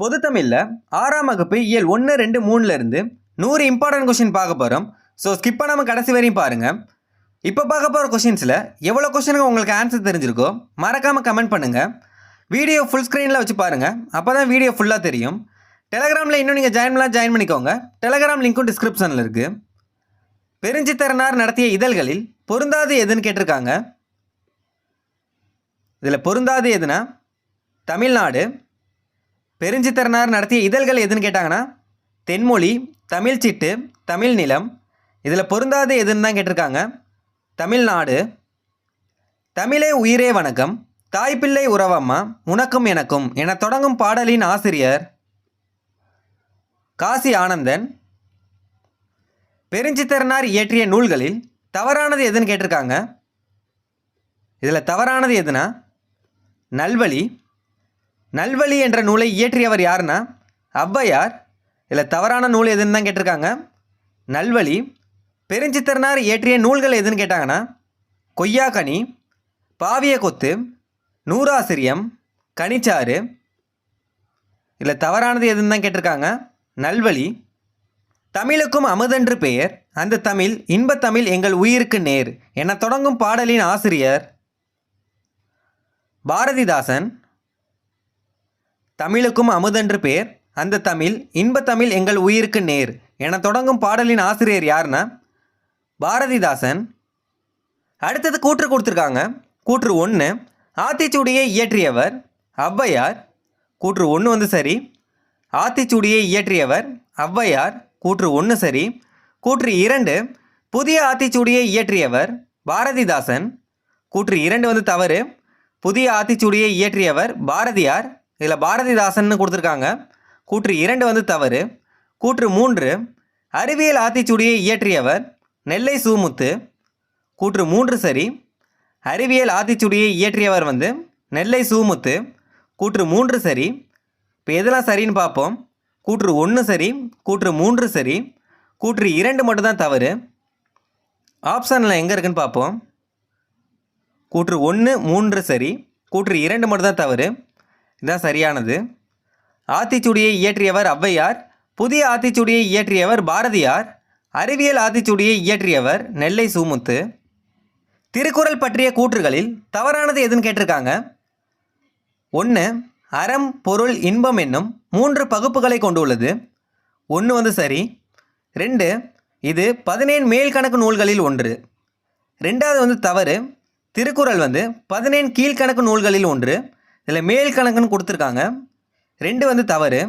பொது தமிழில் ஆறாம் வகுப்பு இயல் ஒன்று ரெண்டு மூணுலேருந்து நூறு இம்பார்ட்டன்ட் கொஷின் பார்க்க போகிறோம் ஸோ ஸ்கிப் பண்ணாமல் கடைசி வரையும் பாருங்கள் இப்போ பார்க்க போகிற கொஷின்ஸில் எவ்வளோ கொஷனுக்கு உங்களுக்கு ஆன்சர் தெரிஞ்சிருக்கோ மறக்காமல் கமெண்ட் பண்ணுங்கள் வீடியோ ஃபுல் ஸ்க்ரீனில் வச்சு பாருங்கள் அப்போ தான் வீடியோ ஃபுல்லாக தெரியும். டெலகிராமில் இன்னும் நீங்கள் ஜாயின் பண்ணலாம் ஜாயின் பண்ணிக்கோங்க. டெலகிராம் லிங்க்கும் டிஸ்கிரிப்ஷனில் இருக்குது பெருஞ்சித்திறனார் நடத்திய இதழ்களில் பொருந்தாது எதுன்னு கேட்டிருக்காங்க. இதில் பொருந்தாது எதுனா தமிழ்நாடு பெருஞ்சித்திறனார் நடத்திய இதழ்கள் எதுன்னு கேட்டாங்கன்னா தென்மொழி தமிழ் சிட்டு தமிழ் நிலம் இதில் பொருந்தாது எதுன்னு தான் கேட்டிருக்காங்க. தமிழ்நாடு தமிழே உயிரே வணக்கம் தாய்ப்பிள்ளை உறவம்மா உனக்கும் எனக்கும் என தொடங்கும் பாடலின் ஆசிரியர் காசி ஆனந்தன். பெருஞ்சித்திறனார் இயற்றிய நூல்களில் தவறானது எதுன்னு கேட்டிருக்காங்க. இதில் தவறானது எதுனா நல்வழி நல்வழி என்ற நூலை இயற்றியவர் யாருன்னா? ஔவையார். இதில் தவறான நூல் எதுன்னு தான் கேட்டிருக்காங்க. நல்வழி. பெருஞ்சித்திரனார் இயற்றிய நூல்கள் எதுன்னு கேட்டாங்கன்னா கொய்யாக்கனி பாவிய கொத்து நூறாசிரியம் கனிச்சாறு. இதில் தவறானது எதுன்னு தான் கேட்டிருக்காங்க. நல்வழி. தமிழுக்கும் அமுதென்று பெயர். அந்த தமிழ் இன்பத் தமிழ் எங்கள் உயிருக்கு நேர். என தொடங்கும் பாடலின் ஆசிரியர் பாரதிதாசன். தமிழுக்கும் அமுதென்று பேர். அந்த தமிழ் இன்ப தமிழ் எங்கள் உயிருக்கு நேர் என தொடங்கும் பாடலின் ஆசிரியர் யாருன்னா பாரதிதாசன். அடுத்தது கூற்று கொடுத்துருக்காங்க. கூற்று ஒன்று ஆத்திச்சூடியை இயற்றியவர் ஔவையார். கூற்று ஒன்று வந்து சரி ஆத்திச்சூடியை இயற்றியவர் ஔவையார். கூற்று ஒன்று சரி கூற்று இரண்டு புதிய ஆத்திச்சூடியை இயற்றியவர் பாரதிதாசன். கூற்று இரண்டு வந்து தவறு புதிய ஆத்திச்சூடியை இயற்றியவர் பாரதியார். இதில் பாரதிதாசன்னு கொடுத்துருக்காங்க. கூற்று இரண்டு வந்து தவறு. கூற்று மூன்று அறிவியல் ஆத்திச்சூடியை இயற்றியவர் நெல்லை சுமுத்து. கூற்று மூன்று சரி அறிவியல் ஆத்திச்சூடியை இயற்றியவர் வந்து நெல்லை சுமுத்து. கூற்று மூன்று சரி இப்போ எதெல்லாம் சரின்னு பார்ப்போம். கூற்று ஒன்று சரி கூற்று மூன்று சரி கூற்று இரண்டு மட்டும்தான் தவறு. ஆப்ஷனில் எங்கே இருக்குன்னு பார்ப்போம். கூற்று ஒன்று மூன்று சரி கூற்று இரண்டு மட்டும்தான் தவறு. இதுதான் சரியானது. ஆத்திச்சூடியை இயற்றியவர் ஔவையார் புதிய ஆத்திச்சூடியை இயற்றியவர் பாரதியார் அறிவியல் ஆத்திச்சூடியை இயற்றியவர் நெல்லை சுமுத்து. திருக்குறள் பற்றிய கூற்றுகளில் தவறானது எதுன்னு கேட்டிருக்காங்க. ஒன்று அறம் பொருள் இன்பம் என்னும் மூன்று பகுப்புகளை கொண்டுள்ளது. ஒன்று வந்து சரி. ரெண்டு இது பதினேழு மேல்கணக்கு நூல்களில் ஒன்று. ரெண்டாவது வந்து தவறு. திருக்குறள் வந்து பதினேழு கீழ்கணக்கு நூல்களில் ஒன்று. இதில் மேல் கணக்குன்னு கொடுத்துருக்காங்க. ரெண்டு வந்து தவறு.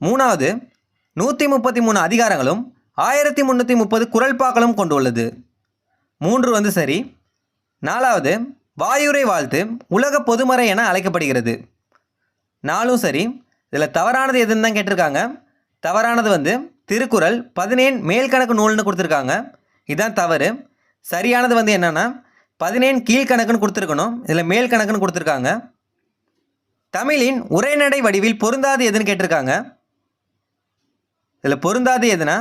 மூணாவது நூற்றி முப்பத்தி மூணு அதிகாரங்களும் ஆயிரத்தி முந்நூற்றி முப்பது குரல்பாக்களும் கொண்டுள்ளது. மூன்று வந்து சரி. நாலாவது வாயுரை வாழ்த்து உலக பொதுமறை என அழைக்கப்படுகிறது. நாலும் சரி. இதில் தவறானது எதுன்னு தான் கேட்டிருக்காங்க. தவறானது வந்து திருக்குறள் பதினேழு மேல்கணக்கு நூல்னு கொடுத்துருக்காங்க. இதுதான் தவறு. சரியானது வந்து என்னென்னா பதினேழு கீழ்கணக்குன்னு கொடுத்துருக்கணும். இதில் மேல் கணக்குன்னு கொடுத்துருக்காங்க. தமிழின் உரைநடை வடிவில் பொருந்தாது எதுன்னு கேட்டிருக்காங்க. இதில் பொருந்தாது எதுனா?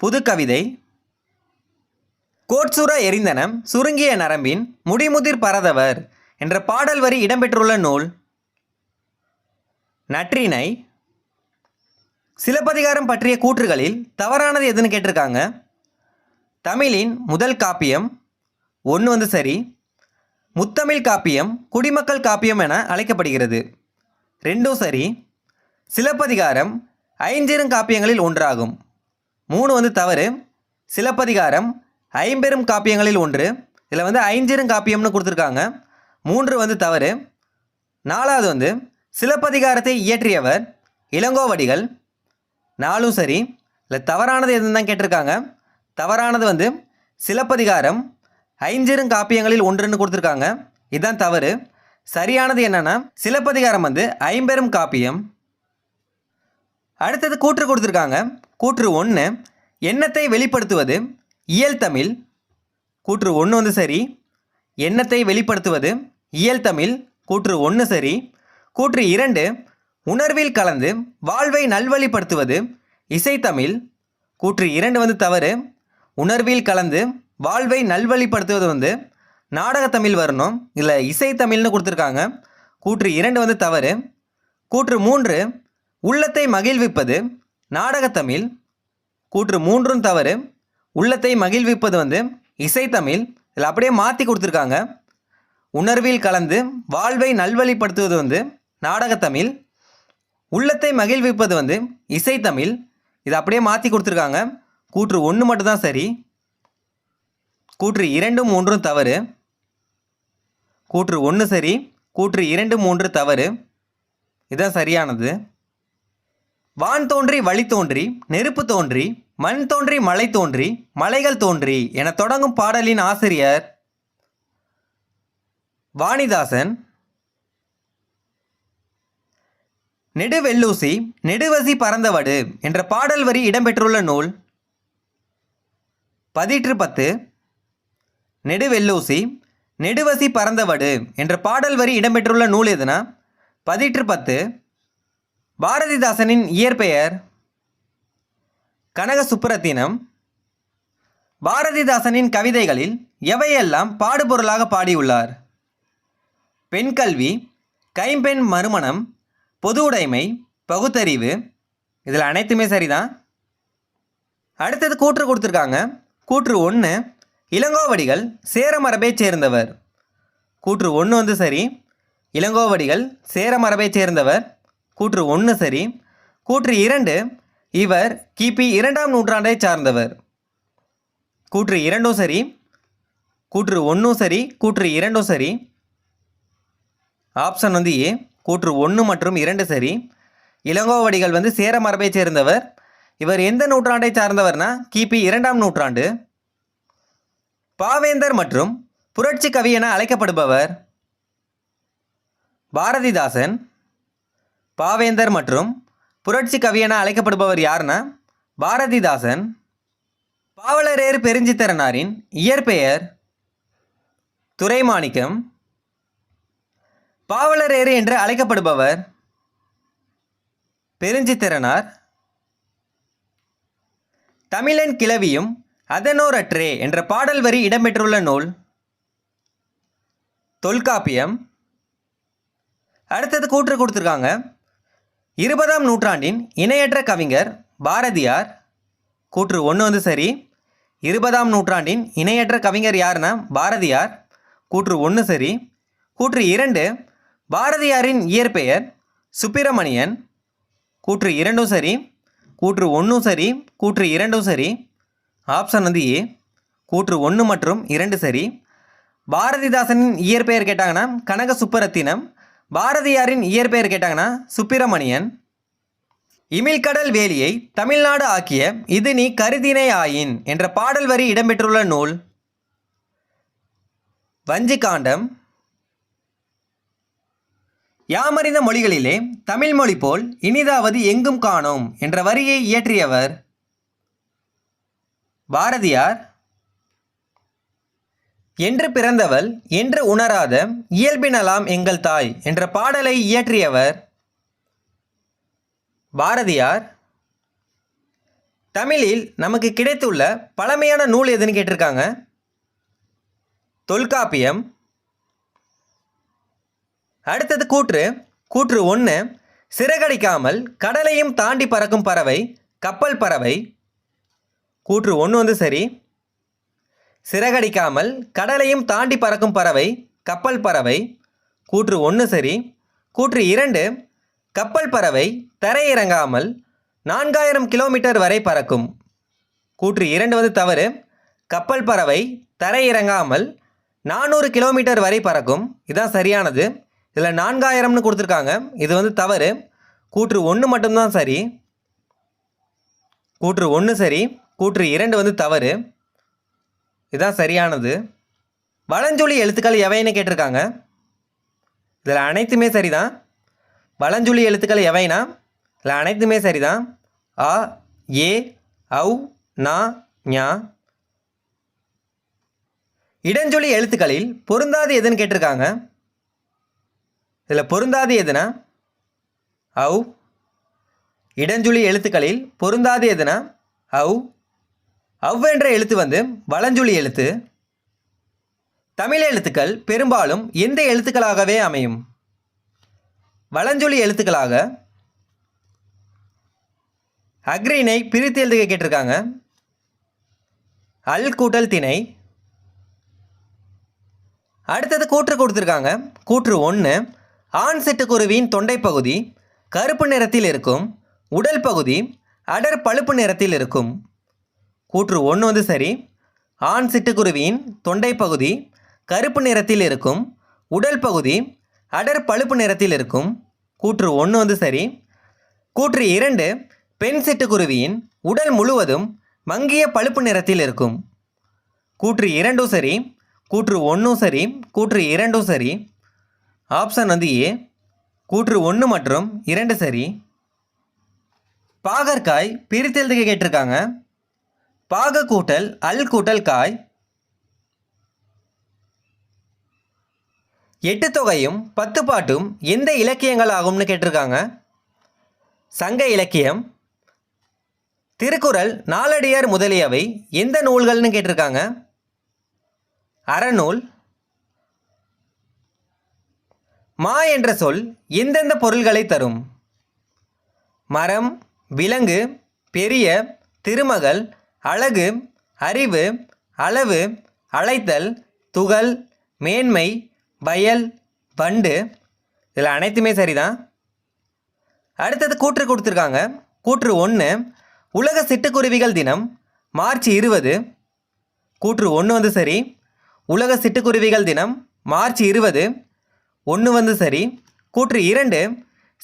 புது கவிதை கோட்சுர எரிந்தனம் சுருங்கிய நரம்பின் முடிமுதிர் பரதவர் என்ற பாடல் வரி இடம்பெற்றுள்ள நூல். நற்றினை சிலப்பதிகாரம் பற்றிய கூற்றுகளில் தவறானது எதுன்னு கேட்டிருக்காங்க. தமிழின் முதல் காப்பியம் ஒன்று வந்து சரி முத்தமிழ் காப்பியம் குடிமக்கள் காப்பியம் என அழைக்கப்படுகிறது. ரெண்டும் சரி. சிலப்பதிகாரம் ஐஞ்சிறுங்காப்பியங்களில் ஒன்றாகும். மூணு வந்து தவறு. சிலப்பதிகாரம் ஐம்பெரும் காப்பியங்களில் ஒன்று. இதில் வந்து ஐஞ்சிறுங்காப்பியம்னு கொடுத்துருக்காங்க. மூன்று வந்து தவறு. நாலாவது வந்து சிலப்பதிகாரத்தை இயற்றியவர் இளங்கோவடிகள். நாலும் சரி. இல்லை தவறானது எதுன்னு தான் கேட்டிருக்காங்க. தவறானது வந்து சிலப்பதிகாரம் ஐஞ்சிறுங்காப்பியங்களில் ஒன்றுன்னு கொடுத்துருக்காங்க. இதுதான் தவறு. சரியானது என்னன்னா சிலப்பதிகாரம் வந்து ஐம்பெரும் காப்பியம். அடுத்தது கூற்று கொடுத்துருக்காங்க. கூற்று ஒன்று எண்ணத்தை வெளிப்படுத்துவது இயல் தமிழ். கூற்று ஒன்று வந்து சரி எண்ணத்தை வெளிப்படுத்துவது இயல் தமிழ். கூற்று ஒன்று சரி கூற்று இரண்டு உணர்வில் கலந்து வாழ்வை நல்வழிப்படுத்துவது இசைத்தமிழ் கூற்று இரண்டு வந்து தவறு உணர்வில் கலந்து வாழ்வை நல்வழிப்படுத்துவது வந்து நாடகத்தமிழ் வரணும். இல்லை இசைத்தமிழ்னு கொடுத்துருக்காங்க. கூற்று இரண்டு வந்து தவறு. கூற்று மூன்று உள்ளத்தை மகிழ்விப்பது நாடகத்தமிழ். கூற்று மூன்றும் தவறு. உள்ளத்தை மகிழ்விப்பது வந்து இசைத்தமிழ். இதில் அப்படியே மாற்றி கொடுத்துருக்காங்க. உணர்வில் கலந்து வாழ்வை நல்வழிப்படுத்துவது வந்து நாடகத்தமிழ். உள்ளத்தை மகிழ்விப்பது வந்து இசைத்தமிழ். இதை அப்படியே மாற்றி கொடுத்துருக்காங்க. கூற்று ஒன்று மட்டும்தான் சரி. கூற்று இரண்டும் மூன்றும் தவறு. கூற்று ஒன்று சரி கூற்று இரண்டு மூன்று தவறு. இதான் சரியானது. வான் தோன்றி வழி தோன்றி நெருப்பு தோன்றி மண் தோன்றி மலை தோன்றி மலைகள் தோன்றி என தொடங்கும் பாடலின் ஆசிரியர் வாணிதாசன். நெடுவெல்லூசி நெடுவசி பறந்தவடு என்ற பாடல் வரி இடம்பெற்றுள்ள நூல் பதிற்று பத்து. நெடுவெல்லூசி நெடுவசி பறந்தவடு என்ற பாடல் வரி இடம்பெற்றுள்ள நூல் எதுனா? பதிற்று பத்து. பாரதிதாசனின் இயற்பெயர் கனக சுப்புரத்தினம் பாரதிதாசனின் கவிதைகளில் எவையெல்லாம் பாடுபொருளாக பாடியுள்ளார்? பெண் கல்வி கைம்பெண் மறுமணம் பொது உடைமை பகுத்தறிவு இதில் அனைத்துமே சரிதான். அடுத்தது கூற்று கொடுத்துருக்காங்க. கூற்று ஒன்று இளங்கோவடிகள் சேரமரபைச் சேர்ந்தவர். கூற்று ஒன்று வந்து சரி. இளங்கோவடிகள் சேரமரபைச் சேர்ந்தவர். கூற்று ஒன்று சரி. கூற்று இரண்டு இவர் கிபி இரண்டாம் நூற்றாண்டைச் சார்ந்தவர். கூற்று இரண்டும் சரி. கூற்று ஒன்றும் சரி. கூற்று இரண்டும் சரி. ஆப்ஷன் வந்து ஏ. கூற்று ஒன்று மற்றும் இரண்டு சரி. இளங்கோவடிகள் வந்து சேர மரபை சேர்ந்தவர். இவர் எந்த நூற்றாண்டை சார்ந்தவர்னா கிபி இரண்டாம் நூற்றாண்டு. பாவேந்தர் மற்றும் புரட்சி கவி என அழைக்கப்படுபவர் பாரதிதாசன் பாவேந்தர் மற்றும் புரட்சி கவி என அழைக்கப்படுபவர் யாருன்னா பாரதிதாசன். பாவலரேறு பெருஞ்சித்திரனாரின் இயற்பெயர் துரைமாணிக்கம். பாவலரேறு என்று அழைக்கப்படுபவர் பெருஞ்சித்திரனார். தமிழன் கிளவியும் அதனோரற்றே என்ற பாடல் வரி இடம்பெற்றுள்ள நூல் தொல்காப்பியம். அடுத்தது கூற்று கொடுத்துருக்காங்க. இருபதாம் நூற்றாண்டின் இணையற்ற கவிஞர் பாரதியார். கூற்று ஒன்று வந்து சரி. இருபதாம் நூற்றாண்டின் இணையற்ற கவிஞர் யாருன்னா பாரதியார். கூற்று ஒன்று சரி. கூற்று இரண்டு பாரதியாரின் இயற்பெயர் சுப்பிரமணியன். கூற்று இரண்டும் சரி. கூற்று ஒன்றும் சரி. கூற்று இரண்டும் சரி. ஆப்ஷன் வந்து ஏ கூற்று ஒன்று மற்றும் இரண்டு சரி. பாரதிதாசனின் இயற்பெயர் கேட்டாங்கன்னா கனக சுப்பரத்தினம் பாரதியாரின் இயற்பெயர் கேட்டாங்கன்னா சுப்பிரமணியன். இமிழ்கடல் வேலியை தமிழ்நாடு ஆக்கிய இது நீ கருதினை ஆயின் என்ற பாடல் வரி இடம்பெற்றுள்ள நூல். வஞ்சிகாண்டம். யாமறிந்த மொழிகளிலே தமிழ் மொழி போல் இனிதாவது எங்கும் காணோம் என்ற வரியை இயற்றியவர் பாரதியார் என்று பிறந்தவள் என்று உணராத இயல்பினலாம் எங்கள் தாய் என்ற பாடலை இயற்றியவர் பாரதியார். தமிழில் நமக்கு கிடைத்துள்ள பழமையான நூல் எதுன்னு கேட்டிருக்காங்க? தொல்காப்பியம். அடுத்தது கூற்று. கூற்று ஒன்று சிறகடிக்காமல் கடலையும் தாண்டி பறக்கும் பறவை கப்பல் பறவை கூற்று ஒன்று வந்து சரி. சிறகடிக்காமல் கடலையும் தாண்டி பறக்கும் பறவை கப்பல் பறவை. கூற்று ஒன்று சரி. கூற்று இரண்டு கப்பல் பறவை தரையிறங்காமல் நான்காயிரம் கிலோமீட்டர் வரை பறக்கும். கூற்று இரண்டு வந்து தவறு. கப்பல் பறவை தரையிறங்காமல் நானூறு கிலோமீட்டர் வரை பறக்கும். இதுதான் சரியானது. இதில் நான்காயிரம்னு கொடுத்துருக்காங்க. இது வந்து தவறு. கூற்று ஒன்று மட்டும்தான் சரி. கூற்று ஒன்று சரி. கூற்று இரண்டு வந்து தவறு. இதுதான் சரியானது. வளஞ்சொலி எழுத்துக்கள் எவைன்னு கேட்டிருக்காங்க. இதில் அனைத்துமே சரிதான். வளஞ்சொலி எழுத்துக்கள் எவைனா? இதில் அனைத்துமே சரிதான். ஆ ஏ அவு நா ஞா. இடஞ்சொலி எழுத்துக்களில் பொருந்தாது எதுன்னு கேட்டிருக்காங்க. இதில் பொருந்தாது எதுனா? ஔ. இடஞ்சொலி எழுத்துக்களில் பொருந்தாது எதுனா? ஔ. அவ் என்ற எழுத்து வந்து வளஞ்சொலி எழுத்து. தமிழ் எழுத்துக்கள் பெரும்பாலும் எந்த எழுத்துக்களாகவே அமையும்? வளஞ்சொலி எழுத்துக்களாக அக்ரீனை பிரித்து எழுதுக கேட்டிருக்காங்க. அல் கூட்டல் திணை. அடுத்தது கூற்று கொடுத்துருக்காங்க. கூற்று ஒன்று ஆண் சிட்டுக்குருவியின் தொண்டை பகுதி கருப்பு நிறத்தில் இருக்கும் உடல் பகுதி அடர் பழுப்பு நிறத்தில் இருக்கும். கூற்று ஒன்று வந்து சரி. ஆண் சிட்டுக்குருவியின் தொண்டை பகுதி கருப்பு நிறத்தில் இருக்கும் உடல் பகுதி அடர் பழுப்பு நிறத்தில் இருக்கும். கூற்று ஒன்று வந்து சரி. கூற்று இரண்டு பெண் சிட்டுக்குருவியின் உடல் முழுவதும் மங்கிய பழுப்பு நிறத்தில் இருக்கும். கூற்று இரண்டும் சரி. கூற்று ஒன்றும் சரி. கூற்று இரண்டும் சரி. ஆப்ஷன் வந்து ஏ. கூற்று ஒன்று மற்றும் இரண்டு சரி. பாகற்காய் பிரித்தெழுதுக கேட்டிருக்காங்க. பாக கூட்டல் அல் கூட்டல் காய் எட்டு தொகையும் பத்து பாட்டும் எந்த இலக்கியங்கள் ஆகும்னு கேட்டிருக்காங்க? சங்க இலக்கியம் திருக்குறள் நாலடியார் முதலியவை எந்த நூல்கள்னு கேட்டிருக்காங்க? அறநூல் மா என்ற சொல் எந்தெந்த பொருள்களை தரும்? மரம் விலங்கு பெரிய திருமகள் அழகு அறிவு அளவு அழைத்தல் துகள் மேன்மை வயல் பண்டு இதில் அனைத்துமே சரிதான். அடுத்தது கூற்று கொடுத்துருக்காங்க. கூற்று ஒன்று உலக சிட்டுக்குருவிகள் தினம் மார்ச் இருபது. கூற்று ஒன்று வந்து சரி உலக சிட்டுக்குருவிகள் தினம் மார்ச் இருபது. ஒன்று வந்து சரி கூற்று இரண்டு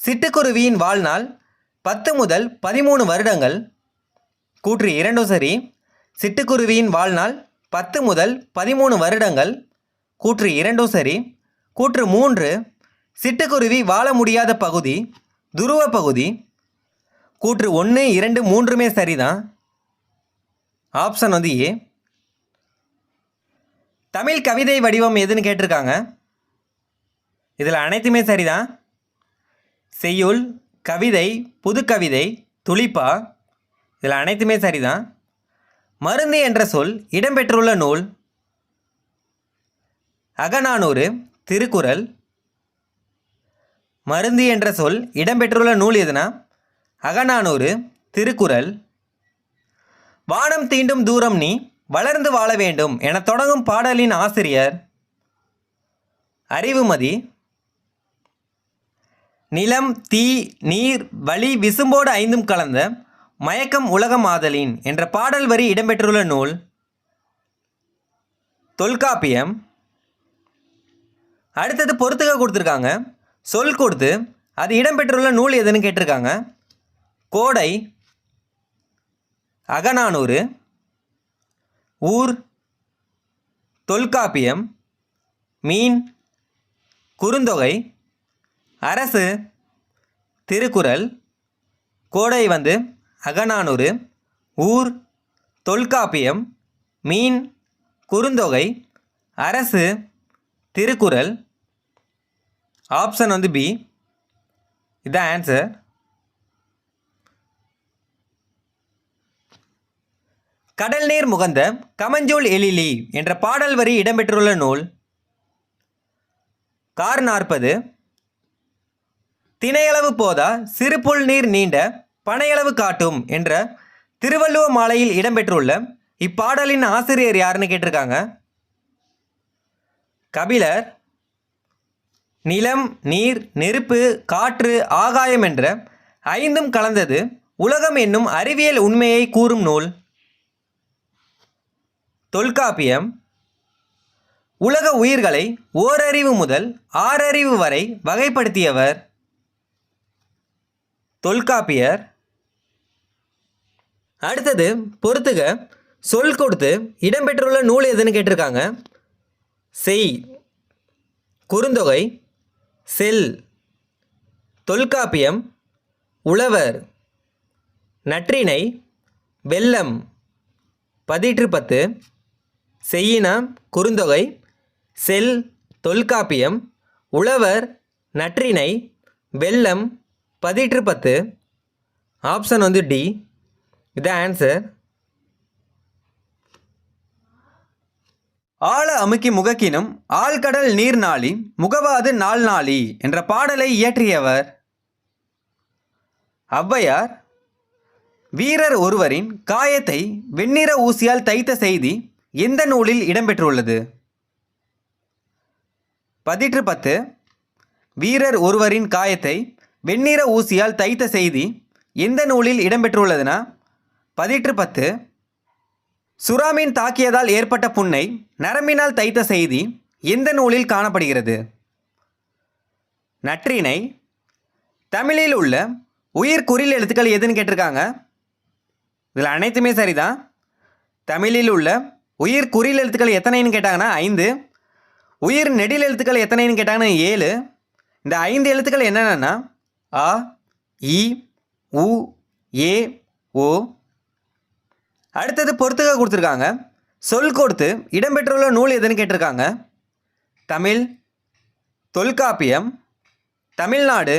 சிட்டுக்குருவியின் வாழ்நாள் பத்து முதல் பதிமூணு வருடங்கள் கூற்று இரண்டும் சரி. சிட்டுக்குருவியின் வாழ்நாள் பத்து முதல் பதிமூணு வருடங்கள். கூற்று இரண்டும் சரி. கூற்று மூன்று சிட்டுக்குருவி வாழ முடியாத பகுதி துருவ பகுதி. கூற்று ஒன்று இரண்டு மூன்றுமே சரிதான். ஆப்ஷன் வந்து ஏ. தமிழ் கவிதை வடிவம் எதுன்னு கேட்டிருக்காங்க. இதில் அனைத்துமே சரிதான். செய்யுள் கவிதை புதுக்கவிதை துளிப்பா இதில் அனைத்துமே சரிதான். மருந்து என்ற சொல் இடம்பெற்றுள்ள நூல். அகநானூறு திருக்குறள். மருந்து என்ற சொல் இடம்பெற்றுள்ள நூல் எதுனா? அகநானூறு திருக்குறள். வானம் தீண்டும் தூரம் நீ வளர்ந்து வாழ வேண்டும் என தொடங்கும் பாடலின் ஆசிரியர். அறிவுமதி. நிலம் தீ நீர் வழி விசும்போடு ஐந்தும் கலந்த மயக்கம் உலகம் ஆதலின் என்ற பாடல் வரி இடம்பெற்றுள்ள நூல் தொல்காப்பியம். அடுத்தது பொறுத்துக கொடுத்துருக்காங்க. சொல் கொடுத்து அது இடம்பெற்றுள்ள நூல் எதுன்னு கேட்டிருக்காங்க. கோடை அகநானூறு ஊர் தொல்காப்பியம் மீன் குறுந்தொகை அரசு திருக்குறள் கோடை வந்து அகநானூறு ஊர் தொல்காப்பியம் மீன் குறுந்தொகை அரசு திருக்குறள். ஆப்ஷன் வந்து பி இதான் ஆன்சர் கடல் நீர் முகந்த கமஞ்சூல் எழிலி என்ற பாடல் வரி இடம்பெற்றுள்ள நூல். கார் நாற்பது. திணையளவு போதா சிறுபுல் நீர் நீண்ட பனையளவு காட்டும் என்ற திருவள்ளுவ மாலையில் இடம்பெற்றுள்ள இப்பாடலின் ஆசிரியர் யாருன்னு கேட்டிருக்காங்க. கபிலர் நிலம் நீர் நெருப்பு காற்று ஆகாயம் என்ற ஐந்தும் கலந்தது. உலகம் என்னும் அறிவியல் உண்மையை கூறும் நூல். தொல்காப்பியம். உலக உயிர்களை ஓரறிவு முதல் ஆறறிவு வரை வகைப்படுத்தியவர். தொல்காப்பியர். அடுத்தது பொறுத்துக. சொல் கொடுத்து இடம்பெற்றுள்ள நூல் எதுன்னு கேட்டிருக்காங்க. செய். குறுந்தொகை. செல். தொல்காப்பியம். உழவர். நற்றிணை. வெள்ளம். பதிற்று பத்து செய்யினா குறுந்தொகை. செல். தொல்காப்பியம். உழவர். நற்றிணை. வெள்ளம். பதிற்று பத்து ஆப்ஷன் வந்து டி. இதான் ஆன்சர் ஆழ அமுக்கி முகக்கினும் ஆழ்கடல் நீர் நாளி முகவாது நாள் நாளி என்ற பாடலை இயற்றியவர் ஔவையார். வீரர் ஒருவரின் காயத்தை வெண்ணிற ஊசியால் தைத்த செய்தி எந்த நூலில் இடம்பெற்றுள்ளது? பதிற்று பத்து. வீரர் ஒருவரின் காயத்தை வெண்ணிற ஊசியால் தைத்த செய்தி எந்த நூலில் இடம்பெற்றுள்ளதுனா? பதிற்று பத்து. சுறாமீன் தாக்கியதால் ஏற்பட்ட புண்ணை நரம்பினால் தைத்த செய்தி எந்த நூலில் காணப்படுகிறது? நற்றினை தமிழில் உள்ள உயிர் குறில் எழுத்துக்கள் எதுன்னு கேட்டிருக்காங்க? இதில் அனைத்துமே சரிதான். தமிழில் உள்ள உயிர் குறில் எழுத்துக்கள் எத்தனைன்னு கேட்டாங்கன்னா ஐந்து. உயிர் நெடில் எழுத்துக்கள் எத்தனைன்னு கேட்டாங்கன்னா ஏழு. இந்த ஐந்து எழுத்துக்கள் என்னென்னா அ இ உ ஏ ஓ அடுத்தது பொறுத்துக்க கொடுத்துருக்காங்க. சொல் கொடுத்து இடம்பெற்றுள்ள நூல் எதுன்னு கேட்டிருக்காங்க. தமிழ் தொல்காப்பியம் தமிழ்நாடு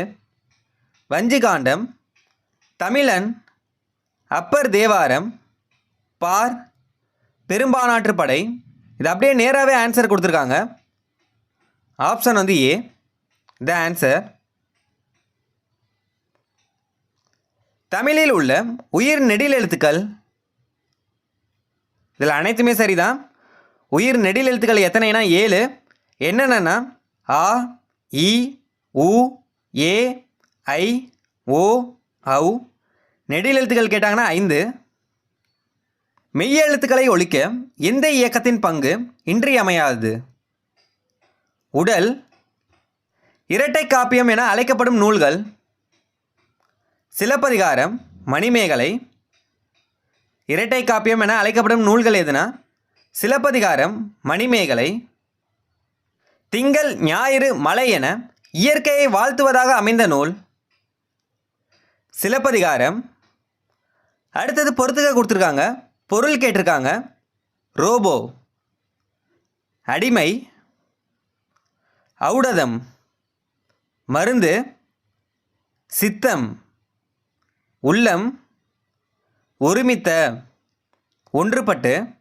வஞ்சிகாண்டம் தமிழன் அப்பர் தேவாரம் பார் பெரும்பானாற்று படை. இது அப்படியே நேராகவே ஆன்சர் கொடுத்துருக்காங்க. ஆப்ஷன் வந்து ஏ த ஆன்சர் தமிழில் உள்ள உயிர் நெடில் எழுத்துக்கள். இதில் அனைத்துமே சரிதான். உயிர் நெடில் எழுத்துக்கள் எத்தனைனா ஏழு. என்னென்னா ஆ இ உ ஏ ஐ ஓ ஔ. நெடில் எழுத்துக்கள் கேட்டாங்கன்னா ஐந்து. மெய் எழுத்துக்களை ஒழிக்க எந்த இயக்கத்தின் பங்கு இன்றியமையாதது? உடல். இரட்டை காப்பியம் என அழைக்கப்படும் நூல்கள். சிலப்பதிகாரம் மணிமேகலை இரட்டை காப்பியம் என அழைக்கப்படும் நூல்கள் எதுனா? சிலப்பதிகாரம் மணிமேகலை திங்கள் ஞாயிறு மலை என இயற்கையை வாழ்த்துவதாக அமைந்த நூல். சிலப்பதிகாரம். அடுத்தது பொறுத்துக்க கொடுத்துருக்காங்க. பொருள் கேட்டிருக்காங்க. ரோபோ. அடிமை. ஔடதம். மருந்து. சித்தம். உள்ளம். ஒருமித்த. ஒன்றுபட்டு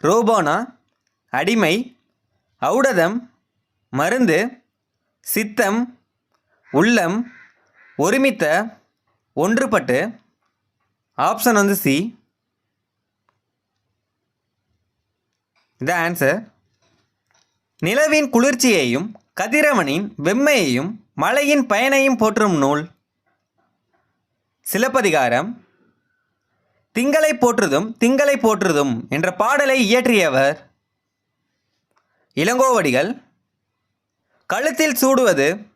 ரோபோனா அடிமை ஔடதம் மருந்து சித்தம் உள்ளம் ஒருமித்த ஒன்றுபட்டு ஆப்ஷன் வந்து சி. The answer. நிலவின் குளிர்ச்சியையும் கதிரவனின் வெம்மையையும் மழையின் பயனையும் போற்றும் நூல். சிலப்பதிகாரம் திங்களை போற்றுதும் திங்களை போற்றுதும் என்ற பாடலை இயற்றியவர் இளங்கோவடிகள். கழுத்தில் சூடுவது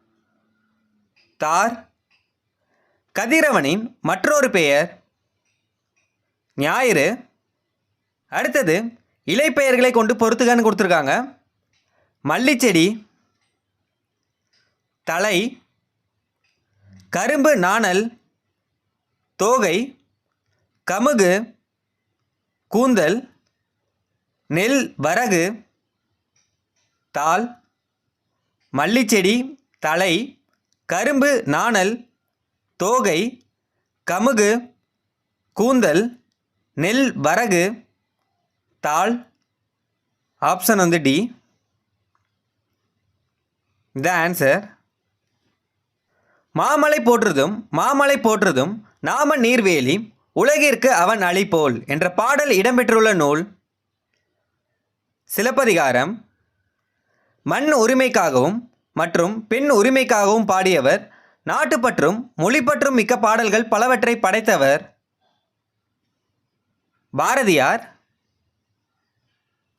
தார். கதிரவனின் மற்றொரு பெயர் ஞாயிறு. அடுத்தது இலை பெயர்களை கொண்டு பொறுத்துகன்னு கொடுத்துருக்காங்க. மல்லிச்செடி. தலை. கரும்பு நாணல். தோகை. கமுகு கூந்தல் நெல் வரகு தாள் மல்லிச்செடி தலை கரும்பு நாணல் தோகை கமுகு கூந்தல் நெல் வரகு தாள் ஆப்ஷன் வந்து டி த ஆன்சர் மாமலை போற்றுதும் மாமலை போற்றுதும் நாம நீர்வேலி உலகிற்கு அவன் அழிப்போல் என்ற பாடல் இடம்பெற்றுள்ள நூல் சிலப்பதிகாரம். மண் உரிமைக்காகவும் மற்றும் பெண் உரிமைக்காகவும் பாடியவர் நாட்டுப்பற்றும் மொழிப்பற்றும் மிக்க பாடல்கள் பலவற்றை படைத்தவர். பாரதியார்.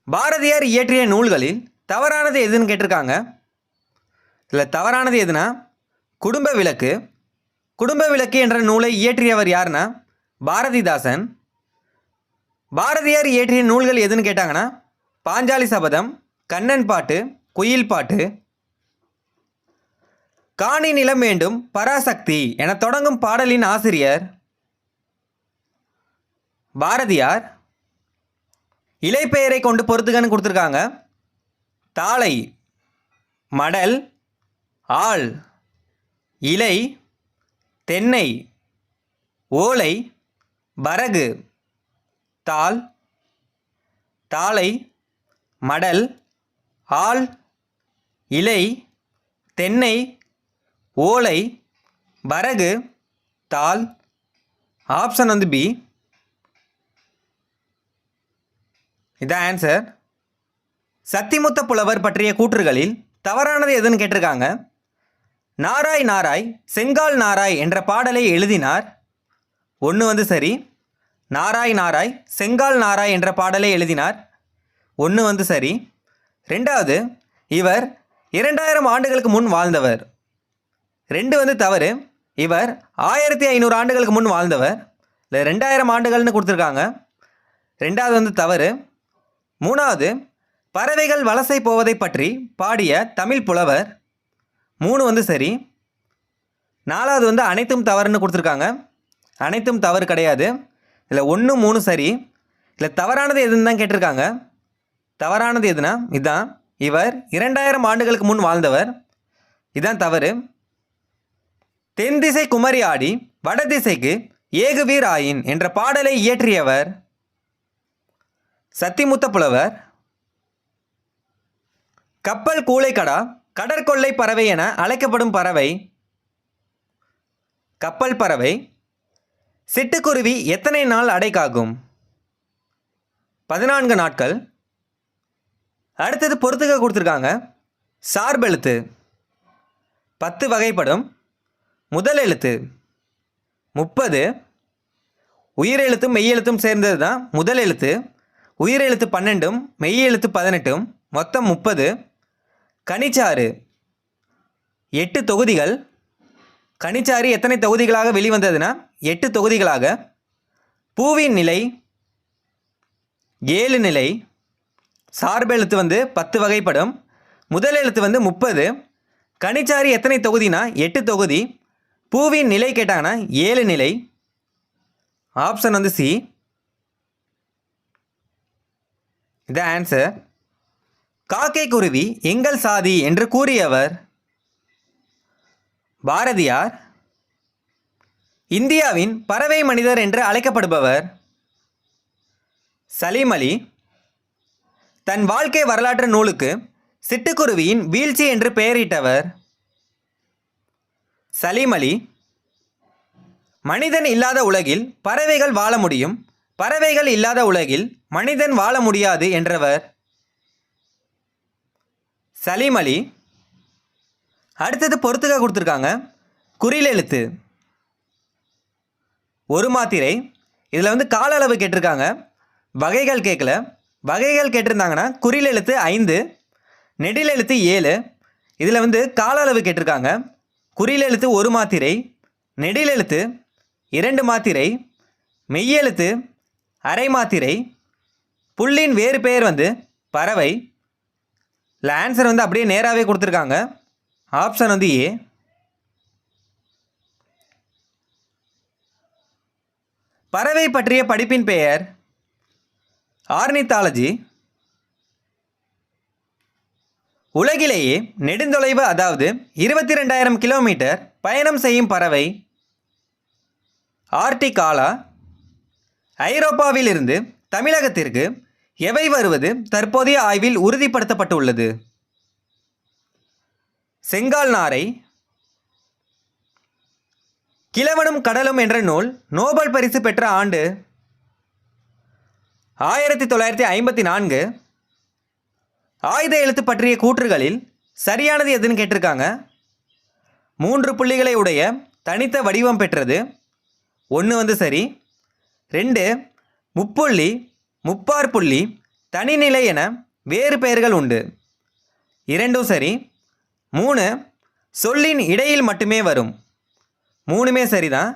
பாரதியார் இயற்றிய நூல்களில் தவறானது எதுன்னு கேட்டிருக்காங்க. இதில் தவறானது எதுனா? குடும்ப விளக்கு. குடும்ப விளக்கு என்ற நூலை இயற்றியவர் யாருன்னா? பாரதிதாசன். பாரதியார் இயற்றிய நூல்கள் எதுன்னு கேட்டாங்கன்னா பாஞ்சாலி சபதம் கண்ணன் பாட்டு குயில் பாட்டு காணி நிலம் வேண்டும் பராசக்தி என தொடங்கும் பாடலின் ஆசிரியர் பாரதியார். இலைப்பெயரை கொண்டு பொறுத்துக்கன்னு கொடுத்துருக்காங்க. தாளை மடல் ஆள் இலை தென்னை ஓலை வரகு தாள் தாளை மடல் ஆள் இலை தென்னை ஓலை வரகு தாள் ஆப்ஷன் வந்து பி இதான் ஆன்சர் சத்திமுத்த புலவர் பற்றிய கூற்றுகளில் தவறானது எதுன்னு கேட்டிருக்காங்க. நாராய் நாராய் செங்கால் நாராய் என்ற பாடலை எழுதினார் ஒன்று வந்து சரி நாராய் நாராய் செங்கால் நாராய் என்ற பாடலை எழுதினார். ஒன்று வந்து சரி ரெண்டாவது இவர் இரண்டாயிரம் ஆண்டுகளுக்கு முன் வாழ்ந்தவர். ரெண்டு வந்து தவறு இவர் ஆயிரத்தி ஐநூறு ஆண்டுகளுக்கு முன் வாழ்ந்தவர். இல்லை ரெண்டாயிரம் ஆண்டுகள்னு கொடுத்துருக்காங்க. ரெண்டாவது வந்து தவறு மூணாவது பறவைகள் வலசை போவதை பற்றி பாடிய தமிழ் புலவர். மூணு வந்து சரி நாலாவது வந்து அனைத்தும் தவறுன்னு கொடுத்துருக்காங்க. அனைத்தும் தவறு கிடையாது. இதில் ஒன்று மூணு சரி. இல்லை தவறானது எதுன்னு தான் கேட்டிருக்காங்க. தவறானது எதுனா? இதுதான் இவர் இரண்டாயிரம் ஆண்டுகளுக்கு முன் வாழ்ந்தவர். இதுதான் தவறு. தென் திசை குமரி ஆடி வடதிசைக்கு ஏகுவீர் ஆயின் என்ற பாடலை இயற்றியவர் சத்திமுத்த புலவர். கப்பல் கூளைக்கடா கடற்கொள்ளை பறவை என அழைக்கப்படும் பறவை. கப்பல் பறவை. சிட்டுக்குருவி எத்தனை நாள் அடைக்காகும்? பதினான்கு நாட்கள். அடுத்தது பொறுத்துக்க கொடுத்துருக்காங்க. சார்பெழுத்து பத்து வகைப்படும். முதல் எழுத்து முப்பது. உயிரெழுத்தும் மெய்யெழுத்தும் சேர்ந்தது தான் முதல் எழுத்து. உயிரெழுத்து பன்னெண்டும் மெய்யெழுத்து பதினெட்டும் மொத்தம் முப்பது. கனிச்சாறு. எட்டு தொகுதிகள். கனிச்சாறு எத்தனை தொகுதிகளாக வெளிவந்ததுன்னா எட்டு தொகுதிகளாக. பூவின் நிலை ஏழு நிலை. சார்பெழுத்து வந்து பத்து வகைப்படும். முதல் எழுத்து வந்து முப்பது. கனிச்சாறு எத்தனை தொகுதினா எட்டு தொகுதி. பூவின் நிலை கேட்டாங்கன்னா ஏழு நிலை. ஆப்ஷன் வந்து சி. இதான் ஆன்சர். காக்கை குருவி எங்கள் சாதி என்று கூறியவர் பாரதியார் இந்தியாவின் பறவை மனிதர் என்று அழைக்கப்படுபவர் சலீம் அலி தன் வாழ்க்கை வரலாற்று நூலுக்கு சிட்டுக்குருவியின் வீழ்ச்சி என்று பெயரிட்டவர் சலீம் அலி. மனிதன் இல்லாத உலகில் பறவைகள் வாழ முடியும் பறவைகள் இல்லாத உலகில் மனிதன் வாழ முடியாது என்றவர் சலீம் அலி. அடுத்தது பொறுத்துக்க கொடுத்துருக்காங்க. குறியில் எழுத்து. ஒரு மாத்திரை. இதில் வந்து கால அளவு கேட்டிருக்காங்க. வகைகள் கேட்கல. வகைகள் கேட்டிருந்தாங்கன்னா குறியில் எழுத்து ஐந்து நெடில் எழுத்து ஏழு இதில் வந்து கால அளவு கேட்டிருக்காங்க. குறியில் எழுத்து ஒரு மாத்திரை நெடில் எழுத்து இரண்டு மாத்திரை மெய்யெழுத்து அரை மாத்திரை புள்ளின் வேறு பெயர் வந்து பறவை. இல்லை ஆன்சர் வந்து அப்படியே நேராகவே கொடுத்துருக்காங்க. ஆப்ஷன் வந்து ஏ பறவை பற்றிய படிப்பின் பெயர் ஆர்னித்தாலஜி. உலகிலேயே நெடுந்தொலைவு அதாவது இருபத்தி ரெண்டாயிரம் கிலோமீட்டர் பயணம் செய்யும் பறவை ஆர்டிகாலா. ஐரோப்பாவிலிருந்து தமிழகத்திற்கு எவை வருவது தற்போதைய ஆய்வில் உறுதிப்படுத்தப்பட்டுள்ளது? செங்கால் நாரை கிழவனும் கடலும் என்ற நூல் நோபல் பரிசு பெற்ற ஆண்டு ஆயிரத்தி தொள்ளாயிரத்தி ஐம்பத்தி நான்கு. ஆயுத எழுத்து பற்றிய கூற்றுகளில் சரியானது எதுன்னு கேட்டிருக்காங்க. மூன்று புள்ளிகளை உடைய தனித்த வடிவம் பெற்றது. ஒன்று வந்து சரி ரெண்டு முப்புள்ளி முப்பார் புள்ளி தனிநிலை என வேறு பெயர்கள் உண்டு. இரண்டும் சரி மூணு சொல்லின் இடையில் மட்டுமே வரும். மூணுமே சரிதான்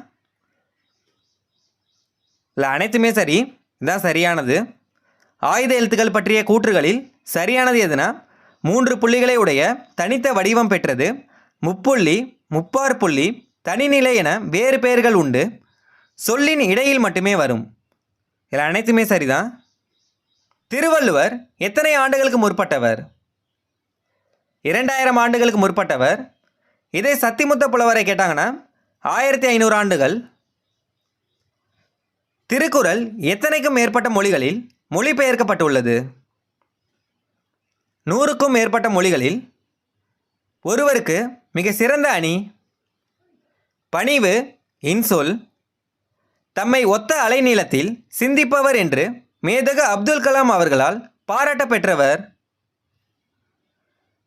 இல்லை அனைத்துமே சரி. இதுதான் சரியானது. ஆயுத எழுத்துக்கள் பற்றிய கூற்றுகளில் சரியானது எதுனா? மூன்று புள்ளிகளை உடைய தனித்த வடிவம் பெற்றது. முப்புள்ளி முப்பார் புள்ளி தனிநிலை என வேறு பெயர்கள் உண்டு. சொல்லின் இடையில் மட்டுமே வரும். இதில் அனைத்துமே சரிதான் திருவள்ளுவர் எத்தனை ஆண்டுகளுக்கு முற்பட்டவர்? இரண்டாயிரம் ஆண்டுகளுக்கு முற்பட்டவர். இதே சத்திமுத்த புலவரை கேட்டாங்கன்னா ஆயிரத்தி ஐநூறு ஆண்டுகள். திருக்குறள் எத்தனைக்கும் மேற்பட்ட மொழிகளில் மொழிபெயர்க்கப்பட்டுள்ளது? நூறுக்கும் மேற்பட்ட மொழிகளில் ஒருவருக்கு மிக சிறந்த அணி பணிவு இன்சொல் தம்மை ஒத்த அலைநீளத்தில் சிந்திப்பவர் என்று மேதகு அப்துல் கலாம் அவர்களால் பாராட்ட பெற்றவர்.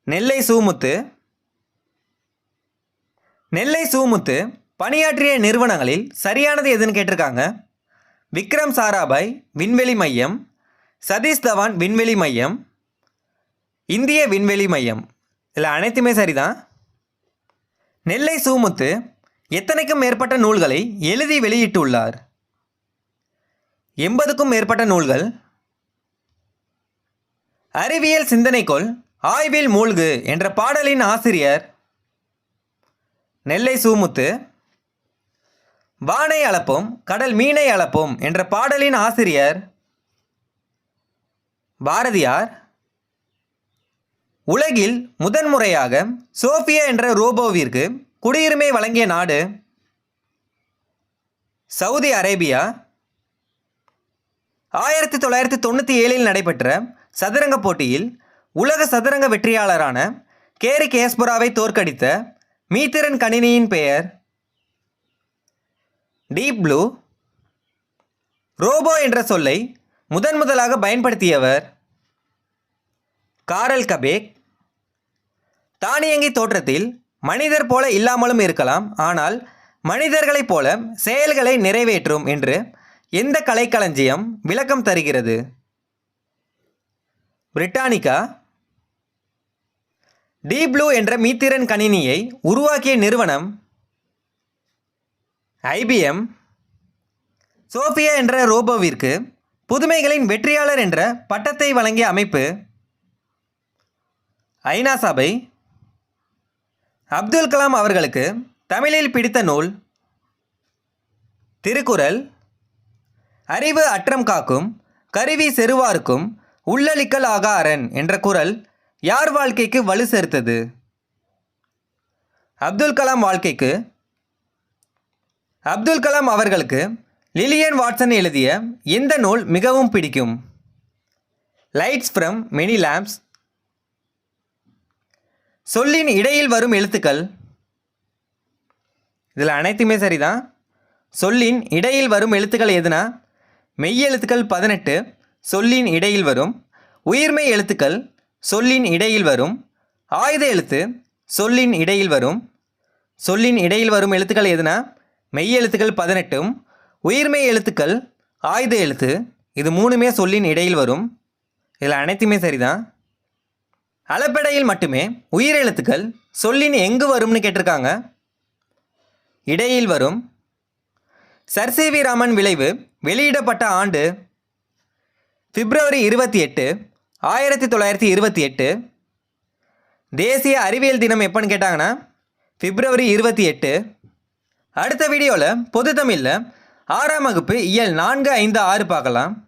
நெல்லை சூமுத்து. நெல்லை சூமுத்து பணியாற்றிய நிறுவனங்களில் சரியானது எதுன்னு கேட்டிருக்காங்க. விக்ரம் சாராபாய் விண்வெளி மையம். சதீஷ் தவான் விண்வெளி மையம். இந்திய விண்வெளி மையம். இதில் அனைத்துமே சரிதான். நெல்லை சூமுத்து எத்தனைக்கும் மேற்பட்ட நூல்களை எழுதி வெளியிட்டுள்ளார்? எண்பதுக்கும் மேற்பட்ட நூல்கள். அறிவியல் சிந்தனைக்குள் ஆய்வில் மூழ்கு என்ற பாடலின் ஆசிரியர் நெல்லை சூமுத்து வானை அளப்போம் கடல் மீனை அளப்போம் என்ற பாடலின் ஆசிரியர் பாரதியார் உலகில் முதன்முறையாக சோஃபியா என்ற ரோபோவிற்கு குடியுரிமை வழங்கிய நாடு சவுதி அரேபியா. ஆயிரத்தி தொள்ளாயிரத்தி தொண்ணூற்றி ஏழில் நடைபெற்ற சதுரங்க போட்டியில் உலக சதுரங்க வெற்றியாளரான கேரி கேஸ்புராவை தோற்கடித்த மீத்திரன் கணினியின் பெயர் டீப் ப்ளூ. ரோபோ என்ற சொல்லை முதன் முதலாக பயன்படுத்தியவர் காரல் கபேக். தானியங்கி தோற்றத்தில் மனிதர் போல இல்லாமலும் இருக்கலாம் ஆனால் மனிதர்களைப் போல செயல்களை நிறைவேற்றும் என்று எந்த கலைக்களஞ்சியம் விளக்கம் தருகிறது? பிரிட்டானிக்கா? டீப் ப்ளூ என்ற மீத்திரன் கணினியை உருவாக்கிய நிறுவனம் ஐபிஎம் சோஃபியா என்ற ரோபோவிற்கு புதுமைகளின் வெற்றியாளர் என்ற பட்டத்தை வழங்கிய அமைப்பு ஐநா சபை அப்துல் கலாம் அவர்களுக்கு தமிழில் பிடித்த நூல் திருக்குறள் அறிவு அற்றம் காக்கும் கருவி செருவார்க்கும் உள்ளளிக்கல் ஆகாரன் என்ற குரல் யார் வாழ்க்கைக்கு வலு சேர்த்தது? அப்துல் கலாம் வாழ்க்கைக்கு. அப்துல் கலாம் அவர்களுக்கு லிலியன் வாட்சன் எழுதிய இந்த நூல் மிகவும் பிடிக்கும். லைட்ஸ் ஃப்ரம் மெனி லேம்ப்ஸ் சொல்லின் இடையில் வரும் எழுத்துக்கள். இதில் அனைத்துமே சரிதான் சொல்லின் இடையில் வரும் எழுத்துக்கள் எதுனா? மெய்யெழுத்துக்கள் பதினெட்டு சொல்லின் இடையில் வரும் உயிர்மெய் எழுத்துக்கள் சொல்லின் இடையில் வரும். ஆயுத எழுத்து சொல்லின் இடையில் வரும். சொல்லின் இடையில் வரும் எழுத்துக்கள் எதுனா? மெய்யெழுத்துக்கள் பதினெட்டும். உயிர்மெய் எழுத்துக்கள் ஆயுத எழுத்து. இது மூணுமே சொல்லின் இடையில் வரும். இதில் அனைத்துமே சரிதான். அளப்பெடையில் மட்டுமே உயிர் எழுத்துக்கள் சொல்லின் எங்கு வரும்னு கேட்டிருக்காங்க. இடையில் வரும். சர் சி வி ராமன் விளைவு வெளியிடப்பட்ட ஆண்டு பிப்ரவரி இருபத்தி எட்டு ஆயிரத்தி தொள்ளாயிரத்தி இருபத்தி எட்டு தேசிய அறிவியல் தினம் எப்போன்னு கேட்டாங்கன்னா பிப்ரவரி இருபத்தி எட்டு. அடுத்த வீடியோவில் பொது தமிழில் ஆறாம் வகுப்பு இயல் நான்கு ஐந்து ஆறு பார்க்கலாம்.